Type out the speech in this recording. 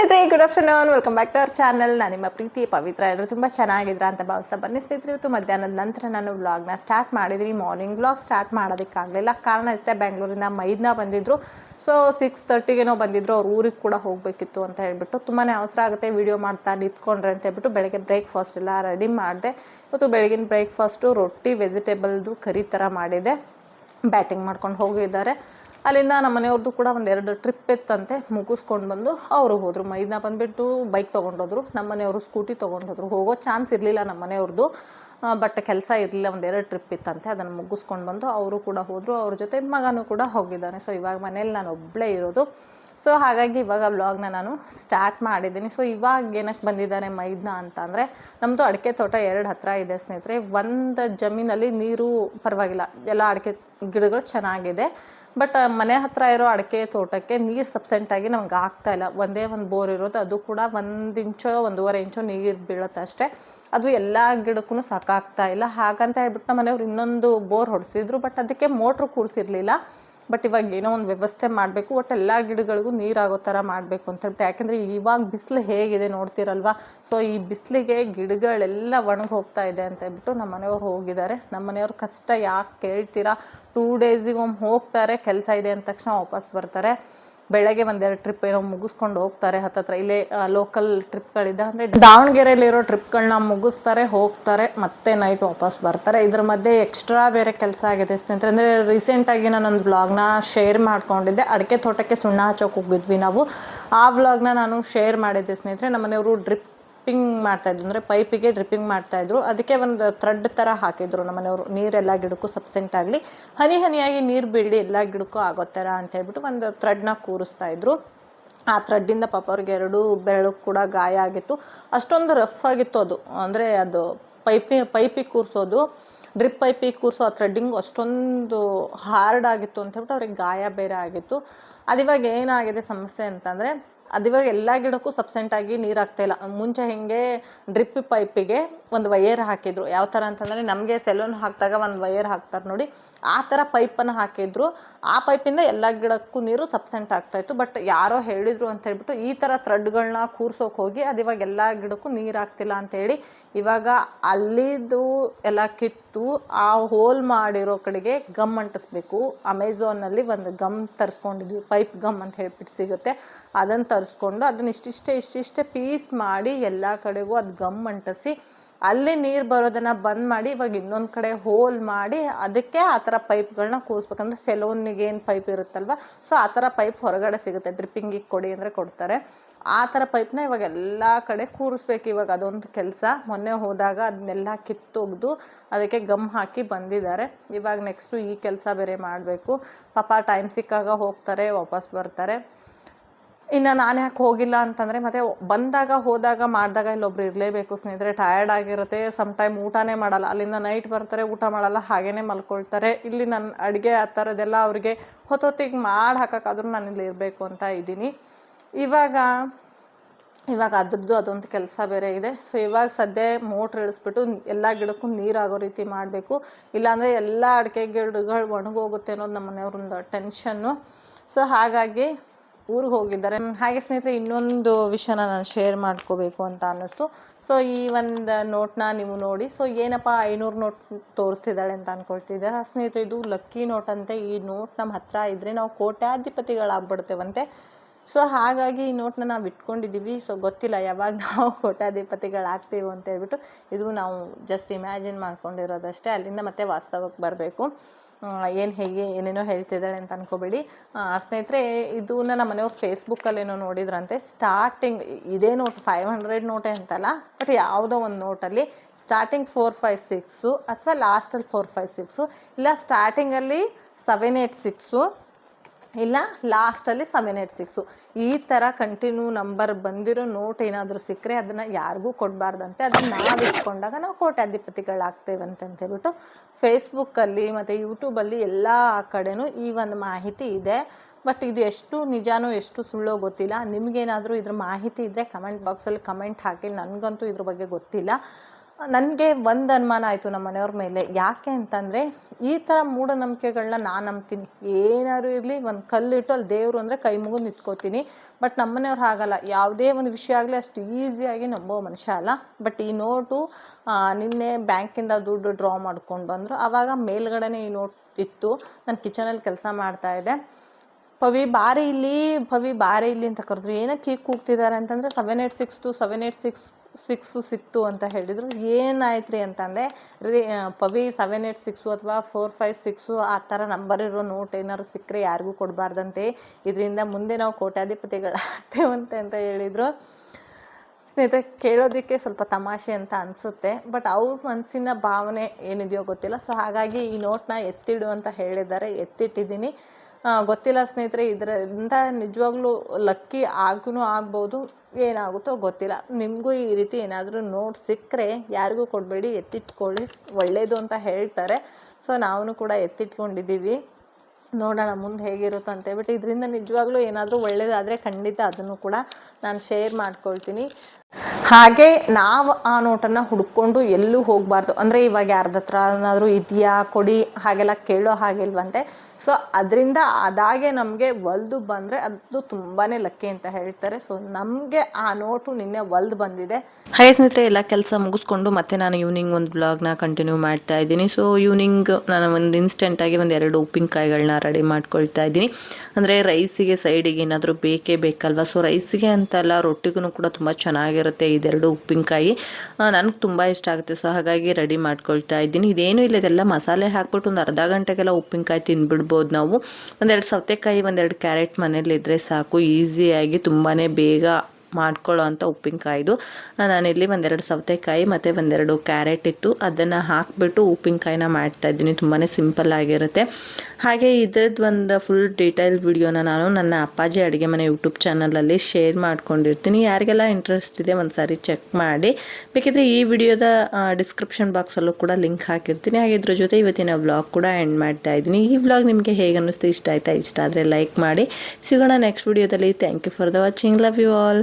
ಸ್ನೇಹಿತರೆ good afternoon welcome back to our channel ನಾನು ನಿಮ್ಮ ಪ್ರೀತಿ, ಪವಿತ್ರ. ಎಲ್ಲರೂ ತುಂಬ ಚೆನ್ನಾಗಿದ್ರ ಅಂತ ಭಾವಿಸ್ತಾ ಬನ್ನಿ. ಸ್ನೇಹಿತರೆ, ಇವತ್ತು ಮಧ್ಯಾಹ್ನದ ನಂತರ ನಾನು ವ್ಲಾಗ್ನ ಸ್ಟಾರ್ಟ್ ಮಾಡಿದ್ವಿ. ಮಾರ್ನಿಂಗ್ ವ್ಲಾಗ್ ಸ್ಟಾರ್ಟ್ ಮಾಡೋದಕ್ಕಾಗಲಿಲ್ಲ. ಕಾರಣ ಇಷ್ಟೇ, ಬೆಂಗಳೂರಿಂದ ಮೈದ್ನ ಬಂದಿದ್ರು. ಸೊ ಸಿಕ್ಸ್ ತರ್ಟಿಗೇನೋ ಬಂದಿದ್ರು. ಅವ್ರ ಊರಿಗೆ ಕೂಡ ಹೋಗಬೇಕಿತ್ತು ಅಂತ ಹೇಳ್ಬಿಟ್ಟು ತುಂಬಾ ಅವಸರ ಆಗುತ್ತೆ. ವೀಡಿಯೋ ಮಾಡ್ತಾ ನಿಂತ್ಕೊಂಡ್ರೆ ಅಂತ ಹೇಳ್ಬಿಟ್ಟು ಬೆಳಗ್ಗೆ ಬ್ರೇಕ್ಫಾಸ್ಟ್ ಎಲ್ಲ ರೆಡಿ ಮಾಡಿದೆ. ಇವತ್ತು ಬೆಳಗಿನ ಬ್ರೇಕ್ಫಾಸ್ಟು ರೊಟ್ಟಿ ವೆಜಿಟೇಬಲ್ದು ಕರಿ ಥರ ಮಾಡಿದೆ. ಬ್ಯಾಟಿಂಗ್ ಮಾಡ್ಕೊಂಡು ಹೋಗಿದ್ದಾರೆ. ಅಲ್ಲಿಂದ ನಮ್ಮ ಮನೆಯವ್ರದ್ದು ಕೂಡ ಒಂದೆರಡು ಟ್ರಿಪ್ ಇತ್ತಂತೆ, ಮುಗಿಸ್ಕೊಂಡು ಬಂದು ಅವರು ಹೋದರು. ಮೈದ್ನ ಬಂದುಬಿಟ್ಟು ಬೈಕ್ ತೊಗೊಂಡೋದ್ರು, ನಮ್ಮ ಮನೆಯವರು ಸ್ಕೂಟಿ ತೊಗೊಂಡೋದ್ರು. ಹೋಗೋ ಚಾನ್ಸ್ ಇರಲಿಲ್ಲ ನಮ್ಮ ಮನೆಯವ್ರದ್ದು ಬಟ್ ಕೆಲಸ ಇರಲಿಲ್ಲ, ಒಂದೆರಡು ಟ್ರಿಪ್ ಇತ್ತಂತೆ, ಅದನ್ನು ಮುಗಿಸ್ಕೊಂಡು ಬಂದು ಅವರು ಕೂಡ ಹೋದರು. ಅವ್ರ ಜೊತೆ ಮಗನೂ ಕೂಡ ಹೋಗಿದ್ದಾನೆ. ಸೊ ಇವಾಗ ಮನೇಲಿ ನಾನು ಒಬ್ಬಳೇ ಇರೋದು. ಸೊ ಹಾಗಾಗಿ ಇವಾಗ ಬ್ಲಾಗ್ನ ನಾನು ಸ್ಟಾರ್ಟ್ ಮಾಡಿದ್ದೀನಿ. ಸೊ ಇವಾಗ ಏನಕ್ಕೆ ಬಂದಿದ್ದಾನೆ ಮೈದ್ನ ಅಂತ ಅಂದರೆ ನಮ್ಮದು ಅಡಿಕೆ ತೋಟ ಎರಡು ಹತ್ರ ಇದೆ ಸ್ನೇಹಿತರೆ. ಒಂದು ಜಮೀನಲ್ಲಿ ನೀರು ಪರವಾಗಿಲ್ಲ. ಎಲ್ಲ ಅಡಿಕೆ ಗಿಡಗಳು ಚೆನ್ನಾಗಿದೆ. ಬಟ್ ಮನೆ ಹತ್ರ ಇರೋ ಅಡಿಕೆ ತೋಟಕ್ಕೆ ನೀರು ಸಬ್ಸೆಂಟಾಗಿ ನಮ್ಗೆ ಆಗ್ತಾ ಇಲ್ಲ. ಒಂದೇ ಒಂದು ಬೋರ್ ಇರೋದು, ಅದು ಕೂಡ ಒಂದು ಇಂಚೋ, ಒಂದೂವರೆ ಇಂಚೋ ನೀರು ಬೀಳುತ್ತೆ ಅಷ್ಟೇ. ಅದು ಎಲ್ಲ ಗಿಡಕ್ಕೂ ಸಾಕಾಗ್ತಾ ಇಲ್ಲ. ಹಾಗಂತ ಹೇಳ್ಬಿಟ್ಟು ನಮ್ಮ ಮನೆಯವ್ರು ಇನ್ನೊಂದು ಬೋರ್ ಹೊಡೆಸಿದ್ರು, ಬಟ್ ಅದಕ್ಕೆ ಮೋಟ್ರ್ ಕೂರಿಸಿರ್ಲಿಲ್ಲ. ಬಟ್ ಇವಾಗ ಏನೋ ಒಂದು ವ್ಯವಸ್ಥೆ ಮಾಡಬೇಕು. ಒಟ್ಟು ಎಲ್ಲ ಗಿಡಗಳಿಗೂ ನೀರಾಗೋ ಥರ ಮಾಡಬೇಕು ಅಂತ ಹೇಳ್ಬಿಟ್ಟು, ಯಾಕೆಂದರೆ ಇವಾಗ ಬಿಸಿಲು ಹೇಗಿದೆ ನೋಡ್ತೀರಲ್ವಾ? ಸೊ ಈ ಬಿಸಿಲಿಗೆ ಗಿಡಗಳೆಲ್ಲ ಒಣಗಿ ಹೋಗ್ತಾ ಇದೆ ಅಂತ ಹೇಳ್ಬಿಟ್ಟು ನಮ್ಮ ಮನೆಯವರು ಹೋಗಿದ್ದಾರೆ. ನಮ್ಮ ಮನೆಯವ್ರ ಕಷ್ಟ ಯಾಕೆ ಕೇಳ್ತೀರಾ? ಟೂ ಡೇಸಿಗೆ ಒಮ್ಮೆ ಹೋಗ್ತಾರೆ, ಕೆಲಸ ಇದೆ ಅಂದ ತಕ್ಷಣ ವಾಪಸ್ ಬರ್ತಾರೆ. ಬೆಳಗ್ಗೆ ಒಂದೆರಡು ಟ್ರಿಪ್ ಏನೋ ಮುಗಿಸ್ಕೊಂಡು ಹೋಗ್ತಾರೆ ಹತ್ತತ್ರ. ಇಲ್ಲೇ ಲೋಕಲ್ ಟ್ರಿಪ್ಗಳಿದೆ ಅಂದರೆ ದಾವಣಗೆರೆಯಲ್ಲಿರೋ ಟ್ರಿಪ್ಗಳನ್ನ ಮುಗಿಸ್ತಾರೆ, ಹೋಗ್ತಾರೆ, ಮತ್ತೆ ನೈಟ್ ವಾಪಸ್ ಬರ್ತಾರೆ. ಇದ್ರ ಮಧ್ಯೆ ಎಕ್ಸ್ಟ್ರಾ ಬೇರೆ ಕೆಲಸ ಆಗಿದೆ ಸ್ನೇಹಿತರೆ. ಅಂದರೆ ರೀಸೆಂಟಾಗಿ ನಾನೊಂದು ವ್ಲಾಗ್ನ ಶೇರ್ ಮಾಡ್ಕೊಂಡಿದ್ದೆ. ಅಡಿಕೆ ತೋಟಕ್ಕೆ ಸುಣ್ಣ ಹಚ್ಚೋಕೆ ಹೋಗಿದ್ವಿ ನಾವು. ಆ ವ್ಲಾಗ್ನ ನಾನು ಶೇರ್ ಮಾಡಿದ್ದೆ ಸ್ನೇಹಿತರೆ. ನಮ್ಮನೆಯವರು ಡ್ರಿಪ್ ಡ್ರಿಪ್ಪಿಂಗ್ ಮಾಡ್ತಾಯಿದ್ರು ಅಂದರೆ ಪೈಪಿಗೆ ಡ್ರಿಪ್ಪಿಂಗ್ ಮಾಡ್ತಾಯಿದ್ರು ಅದಕ್ಕೆ ಒಂದು ಥ್ರೆಡ್ ಥರ ಹಾಕಿದ್ರು ನಮ್ಮ ಮನೆಯವರು. ನೀರೆಲ್ಲ ಗಿಡಕ್ಕೂ ಸಬ್ಸೆಂಟ್ ಆಗಲಿ. ಹನಿ ಹನಿಯಾಗಿ ನೀರು ಬೀಳಿ ಎಲ್ಲ ಗಿಡಕ್ಕೂ ಆಗೋ ಥರ ಅಂತ ಹೇಳ್ಬಿಟ್ಟು ಒಂದು ಥ್ರೆಡ್ನ ಕೂರಿಸ್ತಾ ಇದ್ರು. ಆ ಥ್ರೆಡ್ಡಿಂದ ಪಾಪ ಅವ್ರಿಗೆ ಎರಡು ಬೆರಳು ಕೂಡ ಗಾಯ ಆಗಿತ್ತು. ಅಷ್ಟೊಂದು ರಫ್ ಆಗಿತ್ತು ಅದು. ಅಂದರೆ ಅದು ಪೈಪಿ ಪೈಪಿಗೆ ಕೂರಿಸೋದು, ಡ್ರಿಪ್ ಪೈಪಿಗೆ ಕೂರಿಸೋ ಆ ಥ್ರೆಡ್ಡಿಂಗ್ ಅಷ್ಟೊಂದು ಹಾರ್ಡ್ ಆಗಿತ್ತು ಅಂತ ಹೇಳ್ಬಿಟ್ಟು ಅವ್ರಿಗೆ ಗಾಯ ಬೇರೆ ಆಗಿತ್ತು. ಅದಿವಾಗ ಏನಾಗಿದೆ ಸಮಸ್ಯೆ ಅಂತಂದರೆ ಅದಿವಾಗ ಎಲ್ಲ ಗಿಡಕ್ಕೂ ಸಬ್ಸೆಂಟಾಗಿ ನೀರು ಹಾಕ್ತಾ ಇಲ್ಲ. ಮುಂಚೆ ಹಿಂಗೆ ಡ್ರಿಪ್ ಪೈಪಿಗೆ ಒಂದು ವಯರ್ ಹಾಕಿದ್ರು. ಯಾವ ಥರ ಅಂತಂದರೆ ನಮಗೆ ಸೆಲೂನ್ ಹಾಕಿದಾಗ ಒಂದು ವೈಯರ್ ಹಾಕ್ತಾರೆ ನೋಡಿ. ಆ ಥರ ಪೈಪನ್ನು ಹಾಕಿದ್ರು. ಆ ಪೈಪಿಂದ ಎಲ್ಲ ಗಿಡಕ್ಕೂ ನೀರು ಸಬ್ಸೆಂಟ್ ಆಗ್ತಾಯಿತ್ತು ಬಟ್ ಯಾರೋ ಹೇಳಿದರು ಅಂತ ಹೇಳ್ಬಿಟ್ಟು ಈ ಥರ ಥ್ರೆಡ್ಗಳನ್ನ ಕೂರ್ಸೋಕೆ ಹೋಗಿ ಅದು ಇವಾಗ ಎಲ್ಲ ಗಿಡಕ್ಕೂ ನೀರು ಆಗ್ತಿಲ್ಲ ಅಂತೇಳಿ ಇವಾಗ ಅಲ್ಲಿದು ಎಲ್ಲ ಕಿತ್ತು ಆ ಹೋಲ್ ಮಾಡಿರೋ ಕಡೆಗೆ ಗಮ್ ಅಂಟಿಸ್ಬೇಕು. ಅಮೆಝಾನಲ್ಲಿ ಒಂದು ಗಮ್ ತರಿಸ್ಕೊಂಡಿದ್ವಿ. ಪೈಪ್ ಗಮ್ ಅಂತ ಹೇಳ್ಬಿಟ್ಟು ಸಿಗುತ್ತೆ. ಅದನ್ನು ತರಿಸ್ಕೊಂಡು ಅದನ್ನ ಇಷ್ಟಿಷ್ಟೇ ಇಷ್ಟಿಷ್ಟೇ ಪೀಸ್ ಮಾಡಿ ಎಲ್ಲ ಕಡೆಗೂ ಅದು ಗಮ್ ಅಂಟಿಸಿ ಅಲ್ಲಿ ನೀರು ಬರೋದನ್ನು ಬಂದ್ ಮಾಡಿ ಇವಾಗ ಇನ್ನೊಂದು ಕಡೆ ಹೋಲ್ ಮಾಡಿ ಅದಕ್ಕೆ ಆ ಥರ ಪೈಪ್ಗಳನ್ನ ಕೂರಿಸ್ಬೇಕಂದ್ರೆ ಸೆಲೋನಿಗೆ ಏನು ಪೈಪ್ ಇರುತ್ತಲ್ವ? ಸೊ, ಆ ಥರ ಪೈಪ್ ಹೊರಗಡೆ ಸಿಗುತ್ತೆ. ಡ್ರಿಪ್ಪಿಂಗಿಗೆ ಕೊಡಿ ಅಂದರೆ ಕೊಡ್ತಾರೆ. ಆ ಥರ ಪೈಪ್ನ ಇವಾಗ ಎಲ್ಲ ಕಡೆ ಕೂರಿಸ್ಬೇಕು ಇವಾಗ ಅದೊಂದು ಕೆಲಸ. ಮೊನ್ನೆ ಹೋದಾಗ ಅದನ್ನೆಲ್ಲ ಕಿತ್ತೊಗೆದು ಅದಕ್ಕೆ ಗಮ್ ಹಾಕಿ ಬಂದಿದ್ದಾರೆ. ಇವಾಗ ನೆಕ್ಸ್ಟು ಈ ಕೆಲಸ ಬೇರೆ ಮಾಡಬೇಕು. ಪಾಪ ಟೈಮ್ ಸಿಕ್ಕಾಗ ಹೋಗ್ತಾರೆ, ವಾಪಸ್ ಬರ್ತಾರೆ. ಇನ್ನು ನಾನು ಯಾಕೆ ಹೋಗಿಲ್ಲ ಅಂತಂದರೆ ಮತ್ತೆ ಬಂದಾಗ, ಹೋದಾಗ, ಮಾಡಿದಾಗ ಇಲ್ಲೊಬ್ರು ಇರಲೇಬೇಕು ಸ್ನೇಹಿತರೆ. ಟಯರ್ಡ್ ಆಗಿರುತ್ತೆ. ಸಮ್ ಟೈಮ್ ಊಟನೇ ಮಾಡಲ್ಲ. ಅಲ್ಲಿಂದ ನೈಟ್ ಬರ್ತಾರೆ, ಊಟ ಮಾಡಲ್ಲ. ಹಾಗೇ ಮಲ್ಕೊಳ್ತಾರೆ. ಇಲ್ಲಿ ನನ್ನ ಅಡುಗೆ ಆ ಥರದ್ದೆಲ್ಲ ಅವ್ರಿಗೆ ಹೊತ್ತೊತ್ತಿಗೆ ಮಾಡಿ ಹಾಕೋಕ್ಕಾದ್ರೂ ನಾನು ಇಲ್ಲಿ ಇರಬೇಕು ಅಂತ ಇದ್ದೀನಿ. ಇವಾಗ ಇವಾಗ ಅದ್ರದ್ದು ಅದೊಂದು ಕೆಲಸ ಬೇರೆ ಇದೆ. ಸೊ ಇವಾಗ ಸದ್ಯ ಮೋಟ್ರ್ ಇಳಿಸ್ಬಿಟ್ಟು ಎಲ್ಲ ಗಿಡಕ್ಕೂ ನೀರಾಗೋ ರೀತಿ ಮಾಡಬೇಕು. ಇಲ್ಲಾಂದರೆ ಎಲ್ಲ ಅಡಿಕೆ ಗಿಡಗಳು ಒಣಗೋಗುತ್ತೆ ಅನ್ನೋದು ನಮ್ಮ ಮನೆಯವ್ರೊಂದು ಟೆನ್ಷನ್ನು ಸೊ ಹಾಗಾಗಿ ಊರಿಗೆ ಹೋಗಿದ್ದಾರೆ. ಹಾಗೆ ಸ್ನೇಹಿತರೆ, ಇನ್ನೊಂದು ವಿಷಯನ ನಾನು ಶೇರ್ ಮಾಡ್ಕೋಬೇಕು ಅಂತ ಅನ್ನಿಸ್ತು. ಸೊ ಈ ಒಂದು ನೋಟ್ನ ನೀವು ನೋಡಿ. ಸೊ ಏನಪ್ಪ, ಐನೂರು ನೋಟ್ ತೋರಿಸ್ತಿದ್ದಾಳೆ ಅಂತ ಅನ್ಕೊಳ್ತಿದ್ದಾರೆ? ಸ್ನೇಹಿತರೆ, ಇದು ಲಕ್ಕಿ ನೋಟ್ ಅಂತೆ. ಈ ನೋಟ್ ನಮ್ಮ ಹತ್ರ ಇದ್ದರೆ ನಾವು ಕೋಟ್ಯಾಧಿಪತಿಗಳಾಗ್ಬಿಡ್ತೇವಂತೆ. ಸೊ ಹಾಗಾಗಿ ಈ ನೋಟ್ನ ನಾವು ಇಟ್ಕೊಂಡಿದ್ದೀವಿ ಸೊ ಗೊತ್ತಿಲ್ಲ ಯಾವಾಗ ನಾವು ಕೋಟ್ಯಾಧಿಪತಿಗಳಾಗ್ತೀವಿ ಅಂತ ಹೇಳ್ಬಿಟ್ಟು ಇದು ನಾವು ಜಸ್ಟ್ ಇಮ್ಯಾಜಿನ್ ಮಾಡ್ಕೊಂಡಿರೋದಷ್ಟೇ. ಅಲ್ಲಿಂದ ಮತ್ತೆ ವಾಸ್ತವಕ್ಕೆ ಬರಬೇಕು. ಏನು ಹೇಗೆ, ಏನೇನೋ ಹೇಳ್ತಿದ್ದಾಳೆ ಅಂತ ಅನ್ಕೋಬೇಡಿ. ಸ್ನೇಹಿತರೆ ಇದನ್ನ ನಮ್ಮ ಮನೆಯವ್ರು ಫೇಸ್ಬುಕ್ಕಲ್ಲೇನೋ ನೋಡಿದ್ರಂತೆ. ಸ್ಟಾರ್ಟಿಂಗ್ ಇದೇ ನೋಟ್ ಫೈವ್ ಹಂಡ್ರೆಡ್ ನೋಟೇ ಅಂತಲ್ಲ ಬಟ್ ಯಾವುದೋ ಒಂದು ನೋಟಲ್ಲಿ ಸ್ಟಾರ್ಟಿಂಗ್ ಫೋರ್ ಫೈವ್ ಸಿಕ್ಸು ಅಥವಾ ಲಾಸ್ಟಲ್ಲಿ ಫೋರ್ ಫೈವ್ ಸಿಕ್ಸು ಇಲ್ಲ ಸ್ಟಾರ್ಟಿಂಗಲ್ಲಿ ಸೆವೆನ್ ಏಯ್ಟ್ ಸಿಕ್ಸು ಇಲ್ಲ ಲಾಸ್ಟಲ್ಲಿ ಸೆವೆನ್ ಏಟ್ ಸಿಕ್ಸು ಈ ಥರ ಕಂಟಿನ್ಯೂ ನಂಬರ್ ಬಂದಿರೋ ನೋಟ್ ಏನಾದರೂ ಸಿಕ್ಕರೆ ಅದನ್ನು ಯಾರಿಗೂ ಕೊಡಬಾರ್ದಂತೆ ಅದನ್ನು ನಾವು ಇಟ್ಕೊಂಡಾಗ ನಾವು ಕೋಟ್ಯಾಧಿಪತಿಗಳಾಗ್ತೇವೆ ಅಂತ ಹೇಳ್ಬಿಟ್ಟು ಫೇಸ್ಬುಕ್ಕಲ್ಲಿ ಮತ್ತು ಯೂಟ್ಯೂಬಲ್ಲಿ ಎಲ್ಲ ಕಡೆನೂ ಈ ಒಂದು ಮಾಹಿತಿ ಇದೆ. ಬಟ್ ಇದು ಎಷ್ಟು ನಿಜಾನೋ ಎಷ್ಟು ಸುಳ್ಳೋ ಗೊತ್ತಿಲ್ಲ. ನಿಮಗೇನಾದರೂ ಇದ್ರ ಮಾಹಿತಿ ಇದ್ದರೆ ಕಮೆಂಟ್ ಬಾಕ್ಸಲ್ಲಿ ಕಮೆಂಟ್ ಹಾಕಿ. ನನಗಂತೂ ಇದ್ರ ಬಗ್ಗೆ ಗೊತ್ತಿಲ್ಲ. ನನಗೆ ಒಂದು ಅನುಮಾನ ಆಯಿತು ನಮ್ಮ ಮನೆಯವ್ರ ಮೇಲೆ. ಯಾಕೆ ಅಂತಂದರೆ, ಈ ಥರ ಮೂಢನಂಬಿಕೆಗಳನ್ನ ನಾನು ನಂಬ್ತೀನಿ. ಏನಾದ್ರು ಇರಲಿ, ಒಂದು ಕಲ್ಲಿಟ್ಟು ಅಲ್ಲಿ ದೇವರು ಅಂದರೆ ಕೈ ಮುಗಿದು ನಿಂತ್ಕೋತೀನಿ. ಬಟ್ ನಮ್ಮ ಮನೆಯವ್ರು ಹಾಗಲ್ಲ. ಯಾವುದೇ ಒಂದು ವಿಷಯ ಆಗಲಿ ಅಷ್ಟು ಈಸಿಯಾಗಿ ನಂಬೋ ಮನುಷ್ಯ ಅಲ್ಲ. ಬಟ್ ಈ ನೋಟು ನಿನ್ನೆ ಬ್ಯಾಂಕಿಂದ ದುಡ್ಡು ಡ್ರಾ ಮಾಡ್ಕೊಂಡು ಬಂದರು. ಆವಾಗ ಮೇಲ್ಗಡೆನೇ ಈ ನೋಟ್ ಇತ್ತು. ನಾನು ಕಿಚನಲ್ಲಿ ಕೆಲಸ ಮಾಡ್ತಾಯಿದ್ದೆ ಪವಿ ಬಾರಿ ಇಲ್ಲಿ ಪವಿ ಬಾರಿ ಇಲ್ಲಿ ಅಂತ ಕರೆದ್ರು. ಏನಕ್ಕೆ ಕೀಕ್ ಕೂಗ್ತಿದ್ದಾರೆ ಅಂತಂದರೆ seven eight six seven eight six six ಸಿಕ್ತು ಅಂತ ಹೇಳಿದರು. ಏನಾಯ್ತು ರೀ ಅಂತಂದರೆ, ರೀ ಪವಿ ಸೆವೆನ್ ಏಯ್ಟ್ ಸಿಕ್ಸು ಅಥವಾ ಫೋರ್ ಫೈವ್ ಸಿಕ್ಸು ಆ ಥರ ನಂಬರ್ ಇರೋ ನೋಟ್ ಏನಾದ್ರು ಸಿಕ್ಕರೆ ಯಾರಿಗೂ ಕೊಡಬಾರ್ದಂತೆ. ಇದರಿಂದ ಮುಂದೆ ನಾವು ಕೋಟ್ಯಾಧಿಪತಿಗಳಾಗ್ತೇವಂತೆ ಅಂತ ಹೇಳಿದರು. ಸ್ನೇಹಿತರೆ, ಕೇಳೋದಕ್ಕೆ ಸ್ವಲ್ಪ ತಮಾಷೆ ಅಂತ ಅನಿಸುತ್ತೆ. ಬಟ್ ಅವ್ರ ಮನಸ್ಸಿನ ಭಾವನೆ ಏನಿದೆಯೋ ಗೊತ್ತಿಲ್ಲ. ಸೊ ಹಾಗಾಗಿ ಈ ನೋಟ್ನ ಎತ್ತಿಡು ಅಂತ ಹೇಳಿದ್ದಾರೆ. ಎತ್ತಿಟ್ಟಿದ್ದೀನಿ. ಗೊತ್ತಿಲ್ಲ ಸ್ನೇಹಿತರೆ, ಇದರಿಂದ ನಿಜವಾಗ್ಲೂ ಲಕ್ಕಿ ಆಗೂ ಆಗ್ಬೋದು, ಏನಾಗುತ್ತೋ ಗೊತ್ತಿಲ್ಲ. ನಿಮಗೂ ಈ ರೀತಿ ಏನಾದರೂ ನೋಟ್ ಸಿಕ್ಕರೆ ಯಾರಿಗೂ ಕೊಡಬೇಡಿ, ಎತ್ತಿಟ್ಕೊಳ್ಳಿ ಒಳ್ಳೆಯದು ಅಂತ ಹೇಳ್ತಾರೆ. ಸೊ ನಾವು ಕೂಡ ಎತ್ತಿಟ್ಕೊಂಡಿದ್ದೀವಿ. ನೋಡೋಣ ಮುಂದೆ ಹೇಗಿರುತ್ತೆ ಬಟ್ ಇದರಿಂದ ನಿಜವಾಗ್ಲೂ ಏನಾದರೂ ಒಳ್ಳೆಯದಾದರೆ ಖಂಡಿತ ಅದನ್ನು ಕೂಡ ನಾನು ಶೇರ್ ಮಾಡ್ಕೊಳ್ತೀನಿ. ಹಾಗೆ ನಾವು ಆ ನೋಟನ್ನು ಹುಡ್ಕೊಂಡು ಎಲ್ಲೂ ಹೋಗಬಾರ್ದು. ಅಂದರೆ ಇವಾಗ ಯಾರ್ದ ಹತ್ರ ಏನಾದರೂ ಇದೆಯಾ, ಕೊಡಿ, ಹಾಗೆಲ್ಲ ಕೇಳೋ ಹಾಗಿಲ್ವಂತೆ. ಸೊ ಅದರಿಂದ ಅದಾಗೆ ನಮಗೆ ಒಲ್ದು ಬಂದರೆ ಅದು ತುಂಬಾ ಲಕ್ಕಿ ಅಂತ ಹೇಳ್ತಾರೆ. ಸೊ ನಮಗೆ ಆ ನೋಟು ನಿನ್ನೆ ಒಲ್ದು ಬಂದಿದೆ. ಹಾಗೆ ಸ್ನೇಹಿತರೆ, ಎಲ್ಲ ಕೆಲಸ ಮುಗಿಸ್ಕೊಂಡು ಮತ್ತೆ ನಾನು ಈವ್ನಿಂಗ್ ಒಂದು ಬ್ಲಾಗ್ನ ಕಂಟಿನ್ಯೂ ಮಾಡ್ತಾ ಇದ್ದೀನಿ. ಸೊ ಈವ್ನಿಂಗ್ ನಾನು ಒಂದು ಇನ್ಸ್ಟೆಂಟಾಗಿ ಒಂದು ಎರಡು ಉಪ್ಪಿನಕಾಯಿಗಳನ್ನ ರೆಡಿ ಮಾಡ್ಕೊಳ್ತಾ ಇದ್ದೀನಿ. ಅಂದರೆ ರೈಸಿಗೆ ಸೈಡಿಗೆ ಏನಾದರೂ ಬೇಕೇ ಬೇಕಲ್ವ? ಸೊ ರೈಸಿಗೆ ಅಂತಲ್ಲ ರೊಟ್ಟಿಗೂ ಕೂಡ ತುಂಬ ಚೆನ್ನಾಗಿರುತ್ತೆ. ಇದೆರಡು ಉಪ್ಪಿನಕಾಯಿ. ನನಗೆ ತುಂಬ ಇಷ್ಟ ಆಗುತ್ತೆ. ಸೊ, ಹಾಗಾಗಿ ರೆಡಿ ಮಾಡ್ಕೊಳ್ತಾ ಇದ್ದೀನಿ. ಇದೇನು ಇಲ್ಲ, ಇದೆಲ್ಲ ಮಸಾಲೆ ಹಾಕ್ಬಿಟ್ಟು ಒಂದು ಅರ್ಧ ಗಂಟೆಗೆಲ್ಲ ಉಪ್ಪಿನಕಾಯಿ ತಿಂದ್ಬಿಡ್ಬೋದು ನಾವು. ಒಂದೆರಡು ಸೌತೆಕಾಯಿ, ಒಂದೆರಡು ಕ್ಯಾರೆಟ್ ಮನೇಲಿ ಇದ್ದರೆ ಸಾಕು. ಈಸಿಯಾಗಿ ತುಂಬಾ ಬೇಗ ಮಾಡ್ಕೊಳ್ಳೋ ಅಂಥ ಉಪ್ಪಿನಕಾಯಿದು. ನಾನಿಲ್ಲಿ ಒಂದೆರಡು ಸೌತೆಕಾಯಿ ಮತ್ತು ಒಂದೆರಡು ಕ್ಯಾರೆಟ್ ಇತ್ತು ಅದನ್ನು ಹಾಕಿಬಿಟ್ಟು ಉಪ್ಪಿನಕಾಯಿನ ಮಾಡ್ತಾ ಇದ್ದೀನಿ. ತುಂಬಾ ಸಿಂಪಲ್ ಆಗಿರುತ್ತೆ. ಹಾಗೆ ಇದ್ರದ್ದು ಒಂದು ಫುಲ್ ಡೀಟೇಲ್ ವಿಡಿಯೋನ ನಾನು ನನ್ನ ಅಪ್ಪಾಜಿ ಅಡುಗೆ ಮನೆ ಯೂಟ್ಯೂಬ್ ಚಾನಲಲ್ಲಿ ಶೇರ್ ಮಾಡ್ಕೊಂಡಿರ್ತೀನಿ. ಯಾರಿಗೆಲ್ಲ ಇಂಟ್ರೆಸ್ಟ್ ಇದೆ ಒಂದು ಸಾರಿ ಚೆಕ್ ಮಾಡಿ. ಬೇಕಿದ್ರೆ ಈ ವಿಡಿಯೋದ ಡಿಸ್ಕ್ರಿಪ್ಷನ್ ಬಾಕ್ಸಲ್ಲೂ ಕೂಡ ಲಿಂಕ್ ಹಾಕಿರ್ತೀನಿ. ಹಾಗೆ ಇದ್ರ ಜೊತೆ ಇವತ್ತಿನ ವ್ಲಾಗ್ ಕೂಡ ಎಂಡ್ ಮಾಡ್ತಾ ಇದ್ದೀನಿ. ಈ ವ್ಲಾಗ್ ನಿಮಗೆ ಹೇಗೆ ಅನ್ನಿಸ್ತು, ಇಷ್ಟ ಆಯ್ತಾ, ಇಷ್ಟ ಆದರೆ ಲೈಕ್ ಮಾಡಿ. ಸಿಗೋಣ ನೆಕ್ಸ್ಟ್ ವಿಡಿಯೋದಲ್ಲಿ thank you for the watching love you all